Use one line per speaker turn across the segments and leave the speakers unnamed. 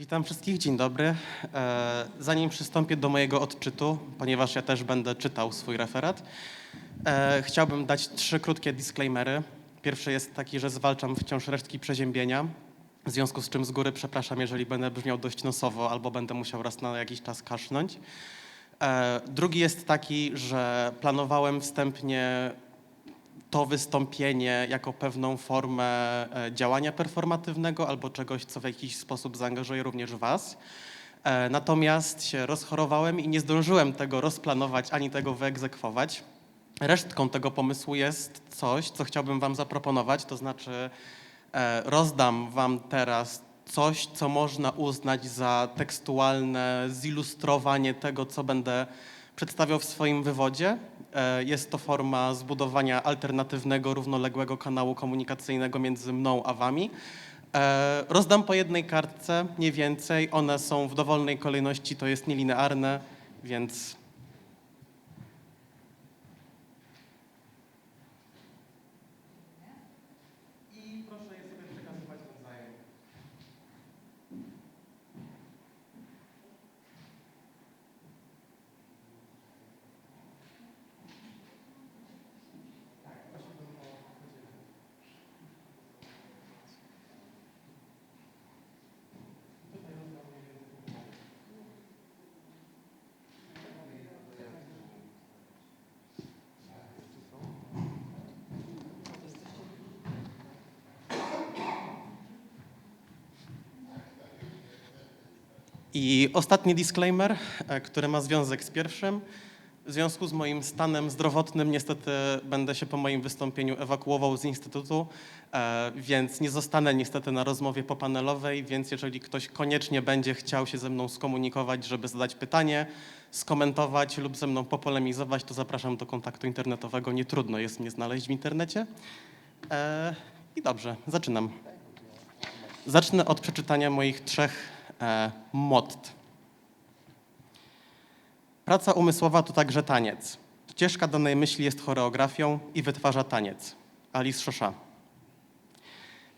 Witam wszystkich, dzień dobry. E, Zanim przystąpię do mojego odczytu, ponieważ ja też będę czytał swój referat, e, chciałbym dać trzy krótkie disclaimery. Pierwszy jest taki, że zwalczam wciąż resztki przeziębienia, w związku z czym z góry przepraszam, jeżeli będę brzmiał dość nosowo albo będę musiał raz na jakiś czas kaszlnąć. E, Drugi jest taki, że planowałem wstępnie to wystąpienie jako pewną formę e, działania performatywnego albo czegoś, co w jakiś sposób zaangażuje również Was. E, Natomiast się rozchorowałem i nie zdążyłem tego rozplanować ani tego wyegzekwować. Resztką tego pomysłu jest coś, co chciałbym Wam zaproponować, to znaczy e, rozdam Wam teraz coś, co można uznać za tekstualne zilustrowanie tego, co będę przedstawiał w swoim wywodzie. E, Jest to forma zbudowania alternatywnego, równoległego kanału komunikacyjnego między mną a Wami. E, Rozdam po jednej kartce, nie więcej. One są w dowolnej kolejności, to jest nielinearne, więc I ostatni disclaimer, e, który ma związek z pierwszym. W związku z moim stanem zdrowotnym niestety będę się po moim wystąpieniu ewakuował z instytutu, e, więc nie zostanę niestety na rozmowie popanelowej, więc jeżeli ktoś koniecznie będzie chciał się ze mną skomunikować, żeby zadać pytanie, skomentować lub ze mną popolemizować, to zapraszam do kontaktu internetowego. Nie trudno jest mnie znaleźć w internecie. E, I dobrze, zaczynam. Zacznę od przeczytania moich trzech e, motт. Praca umysłowa to także taniec. Ścieżka danej myśli jest choreografią i wytwarza taniec. Alice Szosza.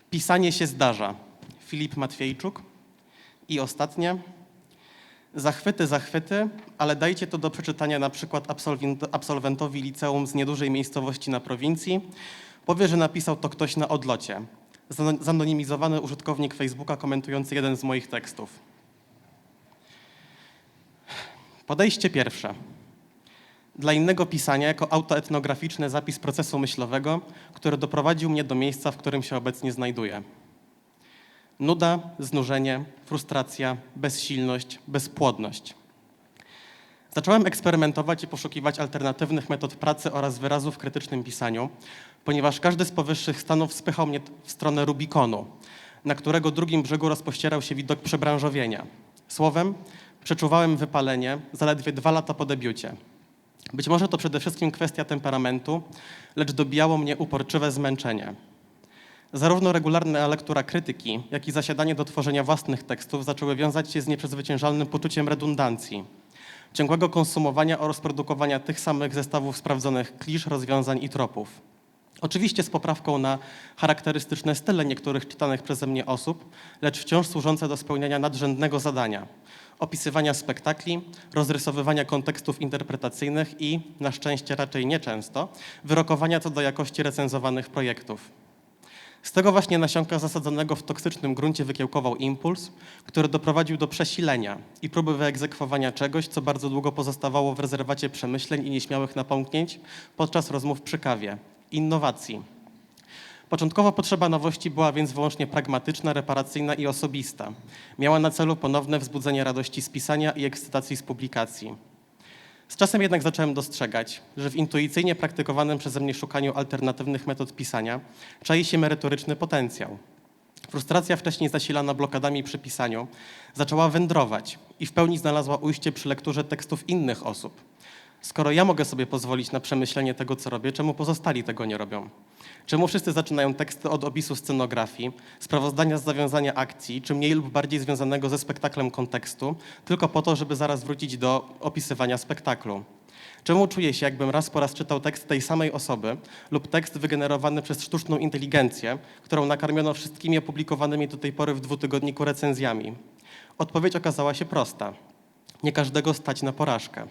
Pisanie się zdarza. Filip Matwiejczuk. I ostatnie. Zachwyty, zachwyty, ale dajcie to do przeczytania na przykład absolwent- absolwentowi liceum z niedużej miejscowości na prowincji. Powie, że napisał to ktoś na odlocie. Zano- Zanonimizowany użytkownik Facebooka komentujący jeden z moich tekstów. Podejście pierwsze. Dla innego pisania jako autoetnograficzny zapis procesu myślowego, który doprowadził mnie do miejsca, w którym się obecnie znajduję. Nuda, znużenie, frustracja, bezsilność, bezpłodność. Zacząłem eksperymentować i poszukiwać alternatywnych metod pracy oraz wyrazów w krytycznym pisaniu, ponieważ każdy z powyższych stanów spychał mnie w stronę Rubikonu, na którego drugim brzegu rozpościerał się widok przebranżowienia. Słowem, przeczuwałem wypalenie zaledwie dwa lata po debiucie. Być może to przede wszystkim kwestia temperamentu, lecz dobijało mnie uporczywe zmęczenie. Zarówno regularna lektura krytyki, jak i zasiadanie do tworzenia własnych tekstów zaczęły wiązać się z nieprzezwyciężalnym poczuciem redundancji, ciągłego konsumowania oraz produkowania tych samych zestawów sprawdzonych klisz, rozwiązań i tropów. Oczywiście z poprawką na charakterystyczne style niektórych czytanych przeze mnie osób, lecz wciąż służące do spełniania nadrzędnego zadania opisywania spektakli, rozrysowywania kontekstów interpretacyjnych i, na szczęście raczej nieczęsto, wyrokowania co do jakości recenzowanych projektów. Z tego właśnie nasionka zasadzonego w toksycznym gruncie wykiełkował impuls, który doprowadził do przesilenia i próby wyegzekwowania czegoś, co bardzo długo pozostawało w rezerwacie przemyśleń i nieśmiałych napomknięć podczas rozmów przy kawie innowacji. Początkowo potrzeba nowości była więc wyłącznie pragmatyczna, reparacyjna i osobista. Miała na celu ponowne wzbudzenie radości z pisania i ekscytacji z publikacji. Z czasem jednak zacząłem dostrzegać, że w intuicyjnie praktykowanym przeze mnie szukaniu alternatywnych metod pisania czai się merytoryczny potencjał. Frustracja wcześniej zasilana blokadami przy pisaniu zaczęła wędrować i w pełni znalazła ujście przy lekturze tekstów innych osób. Skoro ja mogę sobie pozwolić na przemyślenie tego, co robię, czemu pozostali tego nie robią? Czemu wszyscy zaczynają teksty od opisu scenografii, sprawozdania z zawiązania akcji, czy mniej lub bardziej związanego ze spektaklem kontekstu, tylko po to, żeby zaraz wrócić do opisywania spektaklu? Czemu czuję się, jakbym raz po raz czytał tekst tej samej osoby lub tekst wygenerowany przez sztuczną inteligencję, którą nakarmiono wszystkimi opublikowanymi do tej pory w dwutygodniku recenzjami? Odpowiedź okazała się prosta. Nie każdego stać na porażkę.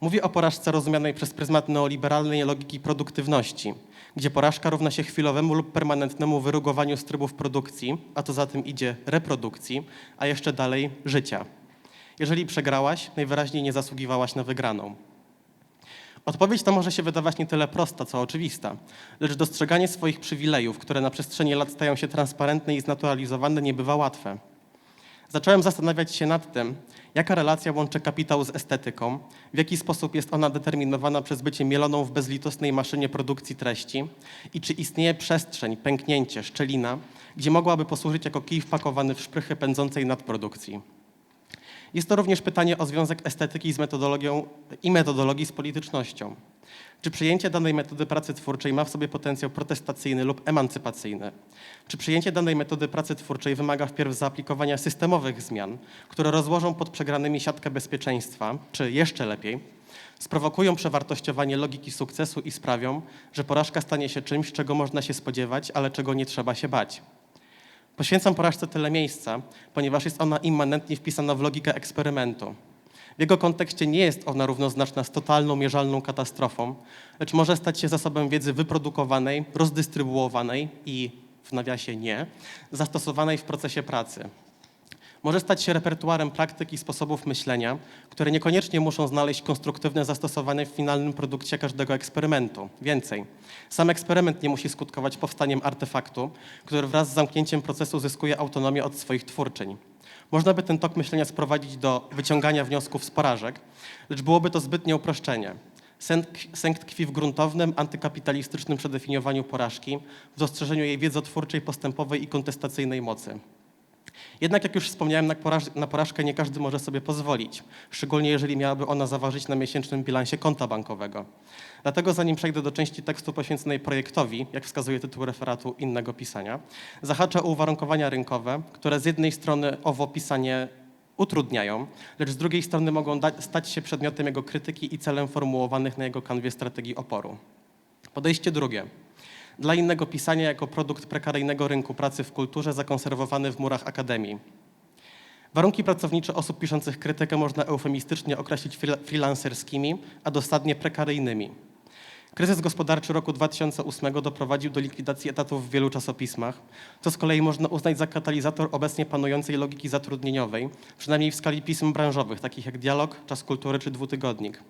Mówię o porażce rozumianej przez pryzmat neoliberalnej logiki produktywności, gdzie porażka równa się chwilowemu lub permanentnemu wyrugowaniu z trybów produkcji, a to za tym idzie reprodukcji, a jeszcze dalej życia. Jeżeli przegrałaś, najwyraźniej nie zasługiwałaś na wygraną. Odpowiedź ta może się wydawać nie tyle prosta, co oczywista, lecz dostrzeganie swoich przywilejów, które na przestrzeni lat stają się transparentne i znaturalizowane, nie bywa łatwe. Zacząłem zastanawiać się nad tym, jaka relacja łączy kapitał z estetyką, w jaki sposób jest ona determinowana przez bycie mieloną w bezlitosnej maszynie produkcji treści i czy istnieje przestrzeń, pęknięcie, szczelina, gdzie mogłaby posłużyć jako kij wpakowany w szprychy pędzącej nadprodukcji. Jest to również pytanie o związek estetyki z metodologią i metodologii z politycznością. Czy przyjęcie danej metody pracy twórczej ma w sobie potencjał protestacyjny lub emancypacyjny? Czy przyjęcie danej metody pracy twórczej wymaga wpierw zaaplikowania systemowych zmian, które rozłożą pod przegranymi siatkę bezpieczeństwa, czy jeszcze lepiej, sprowokują przewartościowanie logiki sukcesu i sprawią, że porażka stanie się czymś, czego można się spodziewać, ale czego nie trzeba się bać? Poświęcam porażce tyle miejsca, ponieważ jest ona immanentnie wpisana w logikę eksperymentu. W jego kontekście nie jest ona równoznaczna z totalną, mierzalną katastrofą, lecz może stać się zasobem wiedzy wyprodukowanej, rozdystrybuowanej i, w nawiasie nie, zastosowanej w procesie pracy. Może stać się repertuarem praktyk i sposobów myślenia, które niekoniecznie muszą znaleźć konstruktywne zastosowanie w finalnym produkcie każdego eksperymentu. Więcej, sam eksperyment nie musi skutkować powstaniem artefaktu, który wraz z zamknięciem procesu zyskuje autonomię od swoich twórczyń. Można by ten tok myślenia sprowadzić do wyciągania wniosków z porażek, lecz byłoby to zbytnie uproszczenie. Sęk tkwi w gruntownym, antykapitalistycznym przedefiniowaniu porażki, w dostrzeżeniu jej wiedzotwórczej, postępowej i kontestacyjnej mocy. Jednak, jak już wspomniałem, na, poraż na porażkę nie każdy może sobie pozwolić, szczególnie jeżeli miałaby ona zaważyć na miesięcznym bilansie konta bankowego. Dlatego, zanim przejdę do części tekstu poświęconej projektowi, jak wskazuje tytuł referatu innego pisania, zahaczę o uwarunkowania rynkowe, które z jednej strony owo pisanie utrudniają, lecz z drugiej strony mogą stać się przedmiotem jego krytyki i celem formułowanych na jego kanwie strategii oporu. Podejście drugie dla innego pisania jako produkt prekaryjnego rynku pracy w kulturze zakonserwowany w murach akademii. Warunki pracownicze osób piszących krytykę można eufemistycznie określić freelancerskimi, a dosadnie prekaryjnymi. Kryzys gospodarczy roku 2008 doprowadził do likwidacji etatów w wielu czasopismach, co z kolei można uznać za katalizator obecnie panującej logiki zatrudnieniowej, przynajmniej w skali pism branżowych, takich jak Dialog, Czas Kultury czy Dwutygodnik.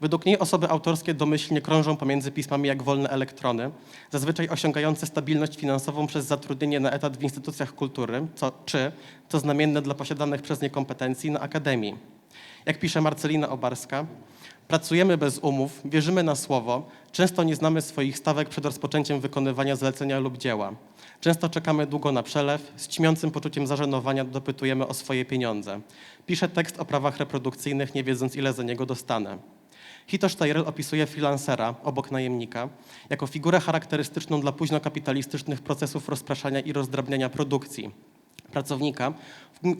Według niej osoby autorskie domyślnie krążą pomiędzy pismami jak wolne elektrony, zazwyczaj osiągające stabilność finansową przez zatrudnienie na etat w instytucjach kultury, co, czy, to znamienne dla posiadanych przez nie kompetencji, na akademii. Jak pisze Marcelina Obarska, pracujemy bez umów, wierzymy na słowo, często nie znamy swoich stawek przed rozpoczęciem wykonywania zlecenia lub dzieła. Często czekamy długo na przelew, z ćmiącym poczuciem zażenowania dopytujemy o swoje pieniądze. Piszę tekst o prawach reprodukcyjnych, nie wiedząc ile za niego dostanę. Hito Steyerl opisuje freelancera obok najemnika jako figurę charakterystyczną dla późnokapitalistycznych procesów rozpraszania i rozdrabniania produkcji. Pracownika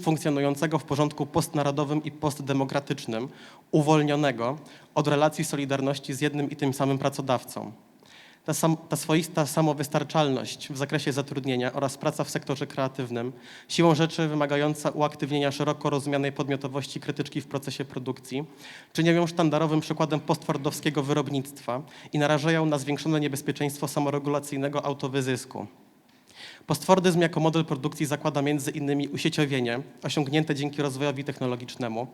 funkcjonującego w porządku postnarodowym i postdemokratycznym, uwolnionego od relacji solidarności z jednym i tym samym pracodawcą. Ta, sam, ta, swoista samowystarczalność w zakresie zatrudnienia oraz praca w sektorze kreatywnym, siłą rzeczy wymagająca uaktywnienia szeroko rozumianej podmiotowości krytyczki w procesie produkcji, czynią ją sztandarowym przykładem postfordowskiego wyrobnictwa i narażają na zwiększone niebezpieczeństwo samoregulacyjnego autowyzysku. Postfordyzm jako model produkcji zakłada między innymi usieciowienie, osiągnięte dzięki rozwojowi technologicznemu,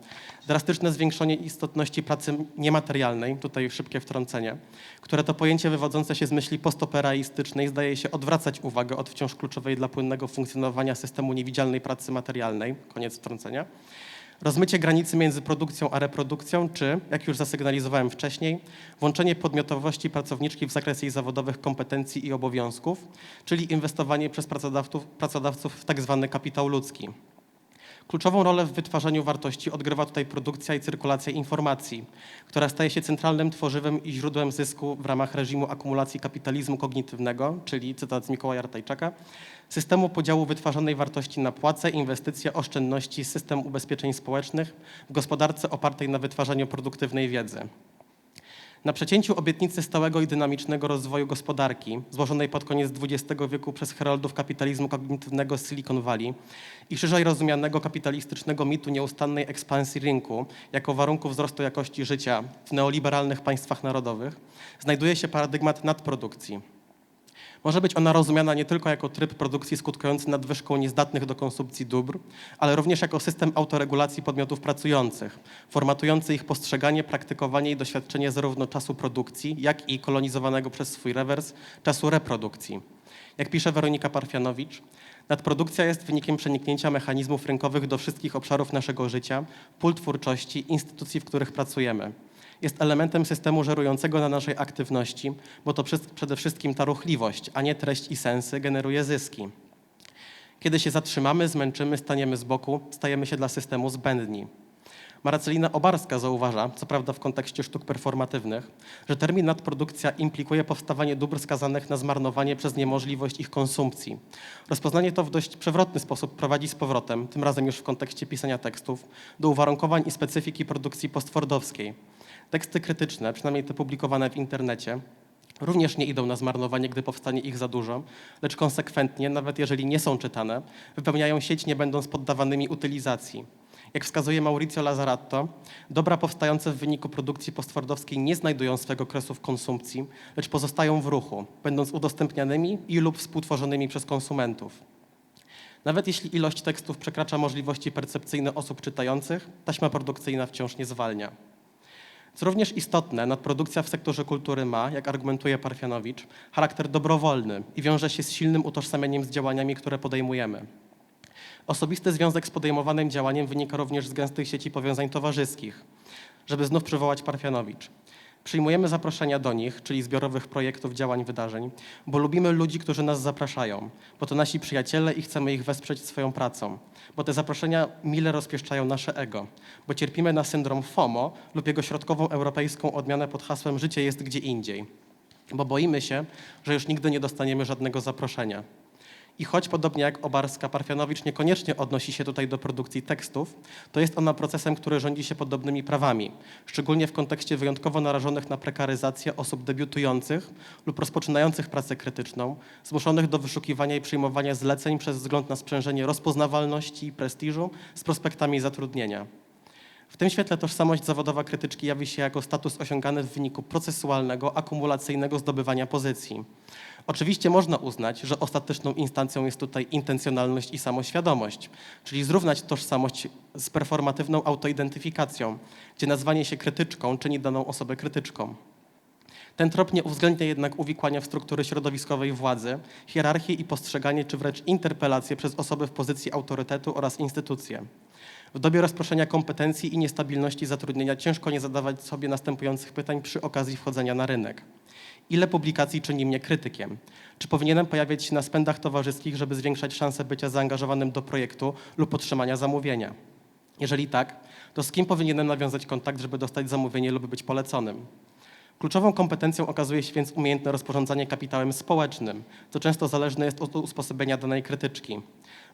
drastyczne zwiększenie istotności pracy niematerialnej, tutaj szybkie wtrącenie, które to pojęcie wywodzące się z myśli postoperaistycznej zdaje się odwracać uwagę od wciąż kluczowej dla płynnego funkcjonowania systemu niewidzialnej pracy materialnej, koniec wtrącenia, rozmycie granicy między produkcją a reprodukcją, czy, jak już zasygnalizowałem wcześniej, włączenie podmiotowości pracowniczki w zakres jej zawodowych kompetencji i obowiązków, czyli inwestowanie przez pracodawców, pracodawców w tak zwany kapitał ludzki. Kluczową rolę w wytwarzaniu wartości odgrywa tutaj produkcja i cyrkulacja informacji, która staje się centralnym tworzywem i źródłem zysku w ramach reżimu akumulacji kapitalizmu kognitywnego, czyli cytat z Mikołaja Ratajczaka, systemu podziału wytwarzanej wartości na płace, inwestycje, oszczędności, system ubezpieczeń społecznych w gospodarce opartej na wytwarzaniu produktywnej wiedzy. Na przecięciu obietnicy stałego i dynamicznego rozwoju gospodarki, złożonej pod koniec XX wieku przez heroldów kapitalizmu kognitywnego z Silicon Valley i szerzej rozumianego kapitalistycznego mitu nieustannej ekspansji rynku jako warunku wzrostu jakości życia w neoliberalnych państwach narodowych, znajduje się paradygmat nadprodukcji. Może być ona rozumiana nie tylko jako tryb produkcji skutkujący nadwyżką niezdatnych do konsumpcji dóbr, ale również jako system autoregulacji podmiotów pracujących, formatujący ich postrzeganie, praktykowanie i doświadczenie zarówno czasu produkcji, jak i kolonizowanego przez swój rewers czasu reprodukcji. Jak pisze Weronika Parfianowicz, nadprodukcja jest wynikiem przeniknięcia mechanizmów rynkowych do wszystkich obszarów naszego życia, pól twórczości, instytucji, w których pracujemy jest elementem systemu żerującego na naszej aktywności, bo to przede wszystkim ta ruchliwość, a nie treść i sensy generuje zyski. Kiedy się zatrzymamy, zmęczymy, staniemy z boku, stajemy się dla systemu zbędni. Marcelina Obarska zauważa, co prawda w kontekście sztuk performatywnych, że termin nadprodukcja implikuje powstawanie dóbr skazanych na zmarnowanie przez niemożliwość ich konsumpcji. Rozpoznanie to w dość przewrotny sposób prowadzi z powrotem, tym razem już w kontekście pisania tekstów, do uwarunkowań i specyfiki produkcji postfordowskiej Teksty krytyczne, przynajmniej te publikowane w internecie, również nie idą na zmarnowanie, gdy powstanie ich za dużo, lecz konsekwentnie, nawet jeżeli nie są czytane, wypełniają sieć, nie będąc poddawanymi utylizacji. Jak wskazuje Maurizio Lazzaratto, dobra powstające w wyniku produkcji postfordowskiej nie znajdują swego kresu w konsumpcji, lecz pozostają w ruchu, będąc udostępnianymi i lub współtworzonymi przez konsumentów. Nawet jeśli ilość tekstów przekracza możliwości percepcyjne osób czytających, taśma produkcyjna wciąż nie zwalnia. Co również istotne, nadprodukcja w sektorze kultury ma, jak argumentuje Parfianowicz, charakter dobrowolny i wiąże się z silnym utożsamieniem z działaniami, które podejmujemy. Osobisty związek z podejmowanym działaniem wynika również z gęstych sieci powiązań towarzyskich. Żeby znów przywołać Parfianowicz. Przyjmujemy zaproszenia do nich, czyli zbiorowych projektów, działań, wydarzeń, bo lubimy ludzi, którzy nas zapraszają, bo to nasi przyjaciele i chcemy ich wesprzeć swoją pracą, bo te zaproszenia mile rozpieszczają nasze ego, bo cierpimy na syndrom FOMO lub jego środkową europejską odmianę pod hasłem życie jest gdzie indziej, bo boimy się, że już nigdy nie dostaniemy żadnego zaproszenia. I choć podobnie jak Obarska, Parfianowicz niekoniecznie odnosi się tutaj do produkcji tekstów, to jest ona procesem, który rządzi się podobnymi prawami, szczególnie w kontekście wyjątkowo narażonych na prekaryzację osób debiutujących lub rozpoczynających pracę krytyczną, zmuszonych do wyszukiwania i przyjmowania zleceń przez wzgląd na sprzężenie rozpoznawalności i prestiżu z prospektami zatrudnienia. W tym świetle tożsamość zawodowa krytyczki jawi się jako status osiągany w wyniku procesualnego, akumulacyjnego zdobywania pozycji. Oczywiście można uznać, że ostateczną instancją jest tutaj intencjonalność i samoświadomość, czyli zrównać tożsamość z performatywną autoidentyfikacją, gdzie nazwanie się krytyczką czyni daną osobę krytyczką. Ten trop nie uwzględnia jednak uwikłania w struktury środowiskowej władzy, hierarchię i postrzeganie czy wręcz interpelację przez osoby w pozycji autorytetu oraz instytucje. W dobie rozproszenia kompetencji i niestabilności zatrudnienia ciężko nie zadawać sobie następujących pytań przy okazji wchodzenia na rynek. Ile publikacji czyni mnie krytykiem? Czy powinienem pojawiać się na spędach towarzyskich, żeby zwiększać szanse bycia zaangażowanym do projektu lub otrzymania zamówienia? Jeżeli tak, to z kim powinienem nawiązać kontakt, żeby dostać zamówienie lub być poleconym? Kluczową kompetencją okazuje się więc umiejętne rozporządzanie kapitałem społecznym, co często zależne jest od usposobienia danej krytyczki.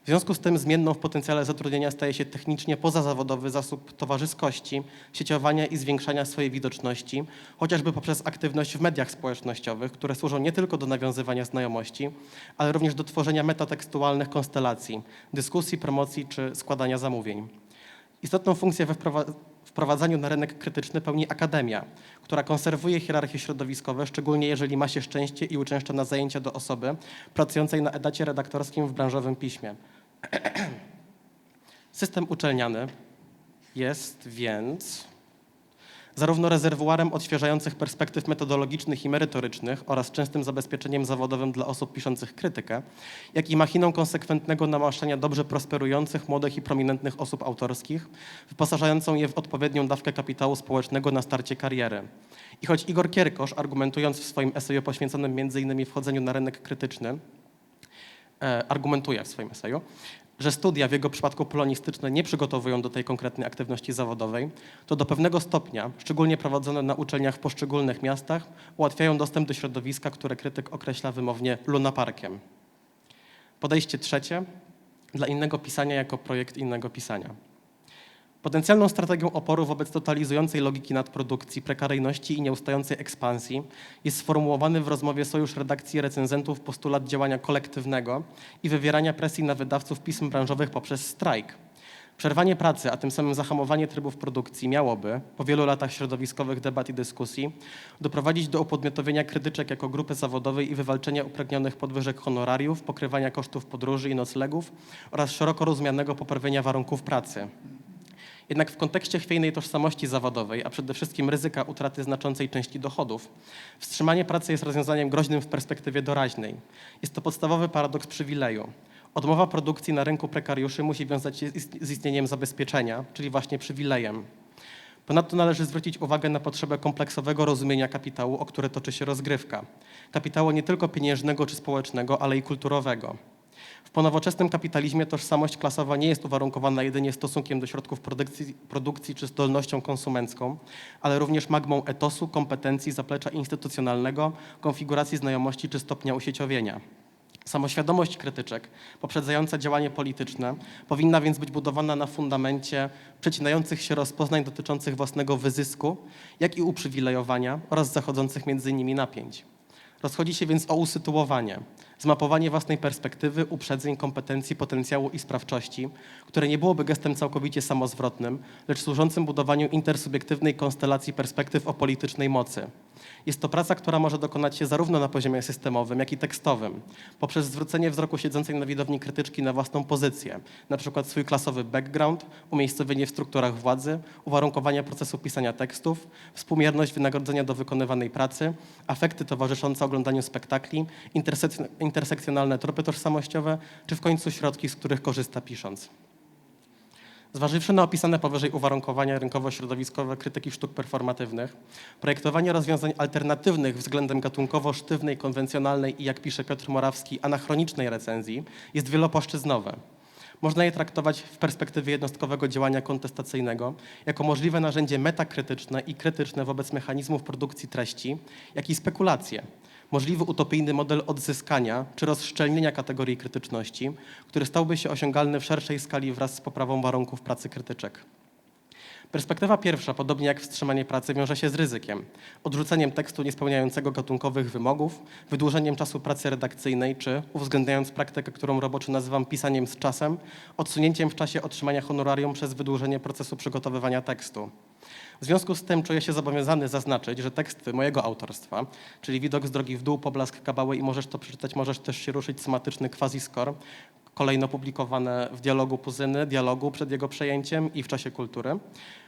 W związku z tym zmienną w potencjale zatrudnienia staje się technicznie pozazawodowy zasób towarzyskości, sieciowania i zwiększania swojej widoczności, chociażby poprzez aktywność w mediach społecznościowych, które służą nie tylko do nawiązywania znajomości, ale również do tworzenia metatekstualnych konstelacji, dyskusji, promocji czy składania zamówień. Istotną funkcję we wprowadzaniu na rynek krytyczny pełni akademia, która konserwuje hierarchie środowiskowe, szczególnie jeżeli ma się szczęście i uczęszcza na zajęcia do osoby pracującej na etacie redaktorskim w branżowym piśmie. System uczelniany jest więc zarówno rezerwuarem odświeżających perspektyw metodologicznych i merytorycznych oraz częstym zabezpieczeniem zawodowym dla osób piszących krytykę, jak i machiną konsekwentnego namaszczania dobrze prosperujących, młodych i prominentnych osób autorskich, wyposażającą je w odpowiednią dawkę kapitału społecznego na starcie kariery. I choć Igor Kierkosz, argumentując w swoim eseju poświęconym m.in. wchodzeniu na rynek krytyczny, e, argumentuje w swoim eseju, że studia w jego przypadku polonistyczne nie przygotowują do tej konkretnej aktywności zawodowej, to do pewnego stopnia, szczególnie prowadzone na uczelniach w poszczególnych miastach, ułatwiają dostęp do środowiska, które krytyk określa wymownie lunaparkiem. Podejście trzecie, dla innego pisania jako projekt innego pisania. Potencjalną strategią oporu wobec totalizującej logiki nadprodukcji, prekaryjności i nieustającej ekspansji jest sformułowany w rozmowie Sojusz Redakcji Recenzentów postulat działania kolektywnego i wywierania presji na wydawców pism branżowych poprzez strajk. Przerwanie pracy, a tym samym zahamowanie trybów produkcji miałoby, po wielu latach środowiskowych debat i dyskusji, doprowadzić do upodmiotowienia krytyczek jako grupy zawodowej i wywalczenia upragnionych podwyżek honorariów, pokrywania kosztów podróży i noclegów oraz szeroko rozumianego poprawienia warunków pracy. Jednak w kontekście chwiejnej tożsamości zawodowej, a przede wszystkim ryzyka utraty znaczącej części dochodów, wstrzymanie pracy jest rozwiązaniem groźnym w perspektywie doraźnej. Jest to podstawowy paradoks przywileju. Odmowa produkcji na rynku prekariuszy musi wiązać się z ist- z istnieniem zabezpieczenia, czyli właśnie przywilejem. Ponadto należy zwrócić uwagę na potrzebę kompleksowego rozumienia kapitału, o które toczy się rozgrywka. Kapitału nie tylko pieniężnego czy społecznego, ale i kulturowego. W ponowoczesnym kapitalizmie tożsamość klasowa nie jest uwarunkowana jedynie stosunkiem do środków produkcji, produkcji czy zdolnością konsumencką, ale również magmą etosu, kompetencji, zaplecza instytucjonalnego, konfiguracji znajomości czy stopnia usieciowienia. Samoświadomość krytyczek, poprzedzająca działanie polityczne, powinna więc być budowana na fundamencie przecinających się rozpoznań dotyczących własnego wyzysku, jak i uprzywilejowania oraz zachodzących między nimi napięć. Rozchodzi się więc o usytuowanie, zmapowanie własnej perspektywy, uprzedzeń, kompetencji, potencjału i sprawczości, które nie byłoby gestem całkowicie samozwrotnym, lecz służącym budowaniu intersubiektywnej konstelacji perspektyw o politycznej mocy. Jest to praca, która może dokonać się zarówno na poziomie systemowym, jak i tekstowym, poprzez zwrócenie wzroku siedzącej na widowni krytyczki na własną pozycję, na przykład swój klasowy background, umiejscowienie w strukturach władzy, uwarunkowania procesu pisania tekstów, współmierność wynagrodzenia do wykonywanej pracy, afekty towarzyszące oglądaniu spektakli, intersekc- intersekcjonalne tropy tożsamościowe, czy w końcu środki, z których korzysta pisząc. Zważywszy na opisane powyżej uwarunkowania rynkowo-środowiskowe krytyki sztuk performatywnych, projektowanie rozwiązań alternatywnych względem gatunkowo-sztywnej, konwencjonalnej i, jak pisze Piotr Morawski, anachronicznej recenzji jest wielopłaszczyznowe. Można je traktować w perspektywie jednostkowego działania kontestacyjnego jako możliwe narzędzie metakrytyczne i krytyczne wobec mechanizmów produkcji treści, jak i spekulacje. Możliwy utopijny model odzyskania czy rozszczelnienia kategorii krytyczności, który stałby się osiągalny w szerszej skali wraz z poprawą warunków pracy krytyczek. Perspektywa pierwsza, podobnie jak wstrzymanie pracy, wiąże się z ryzykiem. Odrzuceniem tekstu niespełniającego gatunkowych wymogów, wydłużeniem czasu pracy redakcyjnej czy, uwzględniając praktykę, którą roboczy nazywam pisaniem z czasem, odsunięciem w czasie otrzymania honorarium przez wydłużenie procesu przygotowywania tekstu. W związku z tym czuję się zobowiązany zaznaczyć, że teksty mojego autorstwa, czyli Widok z drogi w dół, Poblask Kabały i możesz to przeczytać, możesz też się ruszyć, somatyczny quasi-score, kolejno publikowane w dialogu Puzyny, dialogu przed jego przejęciem i w czasie kultury,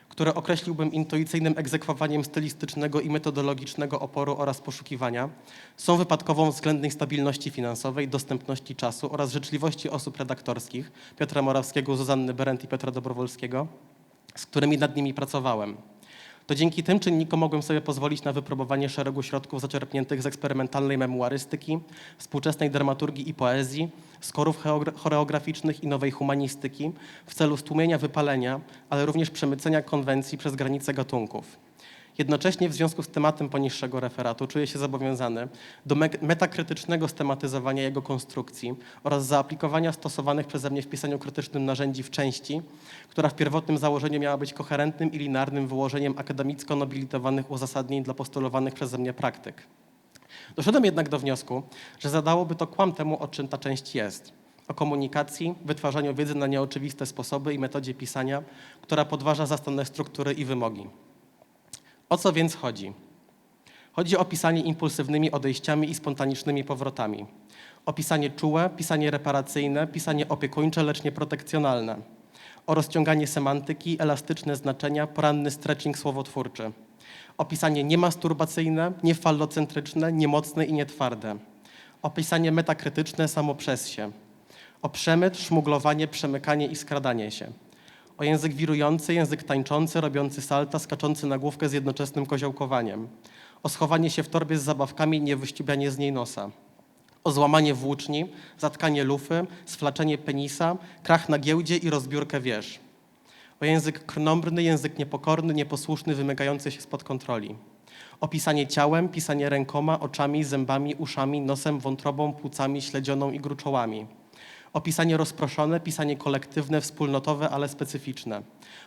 które określiłbym intuicyjnym egzekwowaniem stylistycznego i metodologicznego oporu oraz poszukiwania, są wypadkową względnej stabilności finansowej, dostępności czasu oraz życzliwości osób redaktorskich Piotra Morawskiego, Zuzanny Berendt i Piotra Dobrowolskiego, z którymi nad nimi pracowałem. To dzięki tym czynnikom mogłem sobie pozwolić na wypróbowanie szeregu środków zaczerpniętych z eksperymentalnej memuarystyki, współczesnej dramaturgii i poezji, skorów choreograficznych i nowej humanistyki w celu stłumienia wypalenia, ale również przemycenia konwencji przez granice gatunków. Jednocześnie w związku z tematem poniższego referatu czuję się zobowiązany do me- metakrytycznego stematyzowania jego konstrukcji oraz zaaplikowania stosowanych przeze mnie w pisaniu krytycznym narzędzi w części, która w pierwotnym założeniu miała być koherentnym i linearnym wyłożeniem akademicko nobilitowanych uzasadnień dla postulowanych przeze mnie praktyk. Doszedłem jednak do wniosku, że zadałoby to kłam temu, o czym ta część jest. O komunikacji, wytwarzaniu wiedzy na nieoczywiste sposoby i metodzie pisania, która podważa zastane struktury i wymogi. O co więc chodzi? Chodzi o pisanie impulsywnymi odejściami i spontanicznymi powrotami. O pisanie czułe, pisanie reparacyjne, pisanie opiekuńcze, lecz nie protekcjonalne. O rozciąganie semantyki, elastyczne znaczenia, poranny stretching słowotwórczy. O pisanie niemasturbacyjne, niefallocentryczne, niemocne i nietwarde. O pisanie metakrytyczne samo przez się. O przemyt, szmuglowanie, przemykanie i skradanie się. O język wirujący, język tańczący, robiący salta, skaczący na główkę z jednoczesnym koziołkowaniem. O schowanie się w torbie z zabawkami, nie wyściubianie z niej nosa. O złamanie włóczni, zatkanie lufy, sflaczenie penisa, krach na giełdzie i rozbiórkę wież. O język krnąbrny, język niepokorny, nieposłuszny, wymykający się spod kontroli. O pisanie ciałem, pisanie rękoma, oczami, zębami, uszami, nosem, wątrobą, płucami, śledzioną i gruczołami. O pisanie rozproszone, pisanie kolektywne, wspólnotowe, ale specyficzne.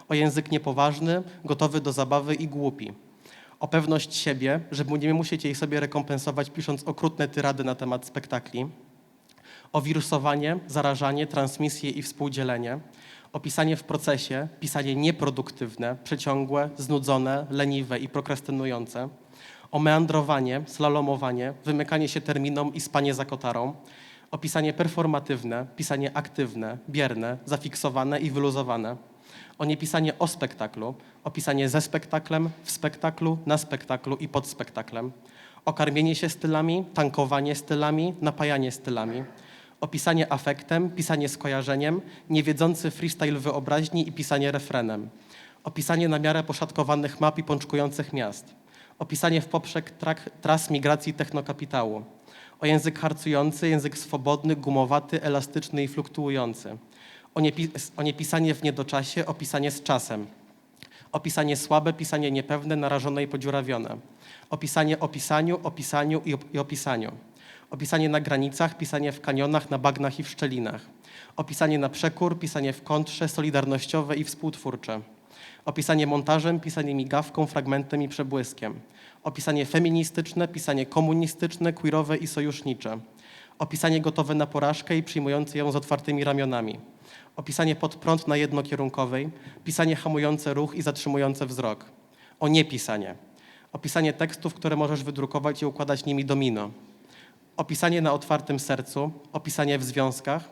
O język niepoważny, gotowy do zabawy i głupi. O pewność siebie, że nie musicie jej sobie rekompensować pisząc okrutne tyrady na temat spektakli. O wirusowanie, zarażanie, transmisję i współdzielenie. O pisanie w procesie, pisanie nieproduktywne, przeciągłe, znudzone, leniwe i prokrastynujące. O meandrowanie, slalomowanie, wymykanie się terminom i spanie za kotarą. O pisanie performatywne, pisanie aktywne, bierne, zafiksowane i wyluzowane. O niepisanie o spektaklu, o pisanie ze spektaklem, w spektaklu, na spektaklu i pod spektaklem. O karmienie się stylami, tankowanie stylami, napajanie stylami. Opisanie afektem, pisanie skojarzeniem, niewiedzący freestyle wyobraźni i pisanie refrenem. Opisanie na miarę poszatkowanych map i pączkujących miast. Opisanie w poprzek trak, tras migracji technokapitału. O język harcujący, język swobodny, gumowaty, elastyczny i fluktuujący. O, o niepisanie w niedoczasie, opisanie z czasem. Opisanie słabe, pisanie niepewne, narażone i podziurawione. Opisanie o pisaniu, opisaniu i, op- i opisaniu. Opisanie na granicach, pisanie w kanionach, na bagnach i w szczelinach. Opisanie na przekór, pisanie w kontrze, solidarnościowe i współtwórcze. Opisanie montażem, pisanie migawką, fragmentem i przebłyskiem. Opisanie feministyczne, pisanie komunistyczne, queerowe i sojusznicze. Opisanie gotowe na porażkę i przyjmujące ją z otwartymi ramionami. Opisanie pod prąd na jednokierunkowej, pisanie hamujące ruch i zatrzymujące wzrok. O niepisanie. Opisanie tekstów, które możesz wydrukować i układać nimi domino. Opisanie na otwartym sercu, opisanie w związkach,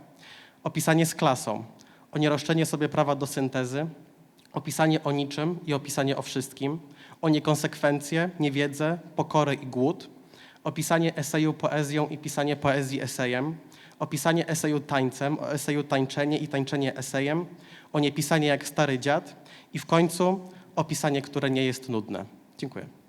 opisanie z klasą, o nieroszczenie sobie prawa do syntezy, opisanie o niczym i opisanie o wszystkim, o niekonsekwencje, niewiedzę, pokorę i głód, opisanie eseju poezją i pisanie poezji esejem, opisanie eseju tańcem, o eseju tańczenie i tańczenie esejem, o niepisanie jak stary dziad i w końcu opisanie, które nie jest nudne. Dziękuję.